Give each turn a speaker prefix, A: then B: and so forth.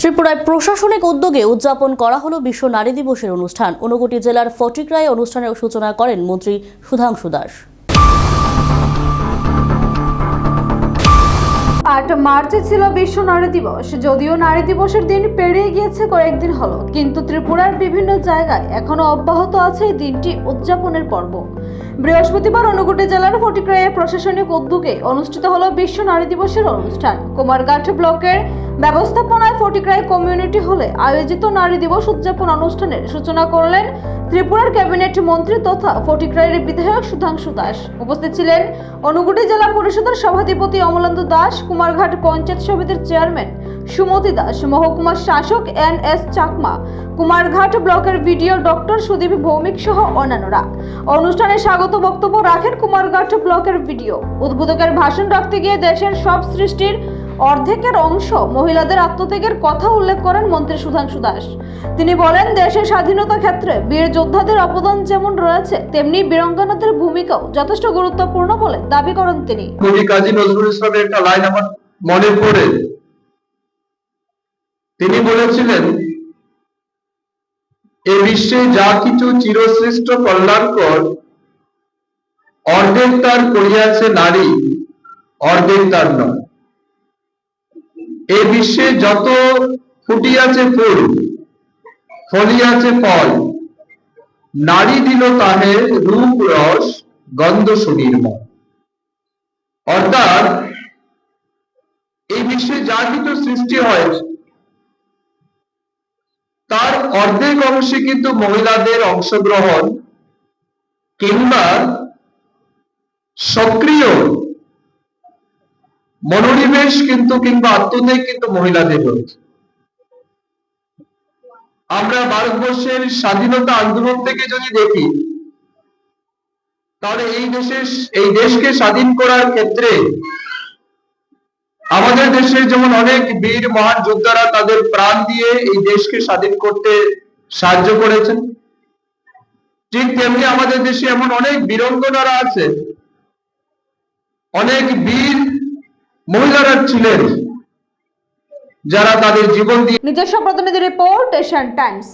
A: ত্রিপুরায় প্রশাসনিক উদ্যোগে উদযাপন করা হলো বিশ্ব নারী দিবসের অনুষ্ঠান। ঊনকোটি জেলার ফটিকরায় অনুষ্ঠানের সূচনা করেন মন্ত্রী সুধাংশু দাস।
B: আট মার্চে ছিল বিশ্ব নারী দিবস। যদিও নারী দিবসের দিন পেরিয়ে গিয়েছে কয়েকদিন হলো, কিন্তু ত্রিপুরার বিভিন্ন জায়গায় এখনও অব্যাহত আছে দিনটি উদযাপনের পর্ব। বৃহস্পতিবার অনুগুটি জেলার ফটিক্রায়ে প্রশাসনিক উদ্যোগে অনুষ্ঠিত হলো বিশ্ব নারী দিবসের অনুষ্ঠান। কুমারঘাট ব্লকের ব্যবস্থাপনায় ফটিক্রাই কমিউনিটি হলে আয়োজিত নারী দিবস উদযাপন অনুষ্ঠানের সূচনা করলেন ত্রিপুরার ক্যাবিনেট মন্ত্রী তথা ফটিক্রাইয়ের বিধায়ক সুধাংশু দাস। উপস্থিত ছিলেন অনুগুটি জেলা পরিষদের সভাধিপতি অমলেন্দু দাস, কুমারঘাট পঞ্চায়েত সমিতির চেয়ারম্যান সুমতি দাস মহকুমা শাসক এন এস চাকমা, কুমারঘাট ব্লকের ভিডিও ডক্টর সুদীপ ভৌমিক সহ অন্যান্যরা। অনুষ্ঠানে স্বাগত বক্তব্য রাখেন কুমারঘাট ব্লকের ভিডিও। উদ্বোধকের ভাষণ রাখতে গিয়ে দেশের সব সৃষ্টির অর্ধেকের অংশ মহিলাদের আত্মত্যাগের কথা উল্লেখ করেন মন্ত্রী সুধাংশু দাস। তিনি বলেন, দেশের স্বাধীনতা ক্ষেত্রে বীর যোদ্ধাদের অবদান যেমন রয়েছে, তেমনি বীরঙ্গনাদের ভূমিকাও যথেষ্ট গুরুত্বপূর্ণ বলে দাবি করেন তিনি।
C: কবি কাজী নজরুল ইসলামের একটা লাইন আমার মনে পড়ে। তিনি বলেছিলেন, এ বিশ্বে যা কিছু চিরশ্রেষ্ঠ কল্যাণকর অর্ধেক তার করিয়াছে নারী, অর্ধেক তার নয়। এ বিশ্বে যত ফুটিয়াছে ফুল, ফলিয়াছে ফল, নারী দিল তাহে রূপ, রস, গন্ধ সুনির্মল। অর্থাৎ এই বিশ্বে যা কিছু সৃষ্টি হয় অর্ধেক অংশে কিন্তু মহিলাদের অংশগ্রহণ কিংবা সক্রিয় মনোনিবেশ কিন্তু কিংবা আত্মত্যাগ কিন্তু মহিলাদের রয়েছে আমরা ভারতবর্ষের স্বাধীনতা আন্দোলন থেকে যদি দেখি, তাহলে এই দেশের, এই দেশকে স্বাধীন করার ক্ষেত্রে আমাদের দেশে যেমন অনেক বীর, মহান যোদ্ধারা তাদের প্রাণ দিয়ে এই দেশকে স্বাধীন করতে সাহায্য করেছেন। ঠিক তেমনি আমাদের দেশে এমন অনেক বীরঙ্গনারা আছে। অনেক বীর মহিলারা ছিলেন যারা তাদের জীবন দিয়ে
B: নিজস্ব প্রতিনিধি রিপোর্ট এশিয়ান টাইমস